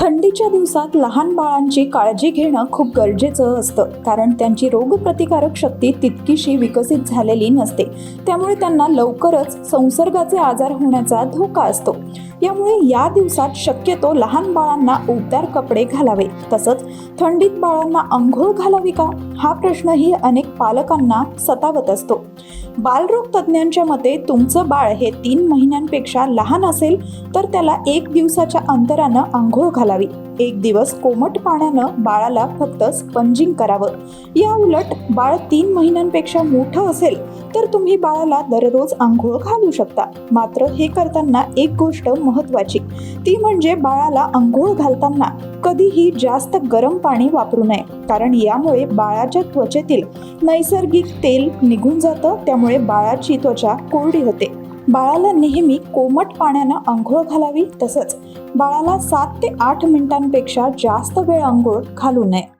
थंडीच्या दिवसात लहान बाळांची काळजी घेणं खूप गरजेचं असतं. कारण त्यांची रोगप्रतिकारक शक्ती तितकीशी विकसित झालेली नसते. त्यामुळे त्यांना लवकरच संसर्गाचे आजार होण्याचा धोका असतो. यामुळे या दिवसात शक्यतो लहान बाळांना उबदार कपडे घालावे. तसंच थंडीत बाळांना आंघोळ घालावी का? हा प्रश्नही अनेक पालकांना सतावत असतो. बालरोग तज्ज्ञांच्या मते तुमचं बाळ हे तीन महिन्यांपेक्षा लहान असेल तर त्याला एक दिवसाच्या अंतरानं आंघोळ घालावी. एक दिवस कोमट पाण्यानं बाळाला फक्त स्पंजिंग करावं. या उलट बाळ तीन महिन्यांपेक्षा मोठं असेल तर तुम्ही बाळाला दररोज आंघोळ घालू शकता. मात्र हे करताना एक गोष्ट महत्त्वाची. ती म्हणजे बाळाला आंघोळ घालताना कधीही जास्त गरम पाणी वापरू नये. कारण यामुळे बाळाच्या त्वचेतील नैसर्गिक तेल निघून जातं त्यामुळे बाळाची त्वचा कोरडी होते. बाळाला नेहमी कोमट पाण्यानं आंघोळ घालावी तसंच बाळाला सात ते आठ मिनिटांपेक्षा जास्त वेळ आंघोळ घालू नये.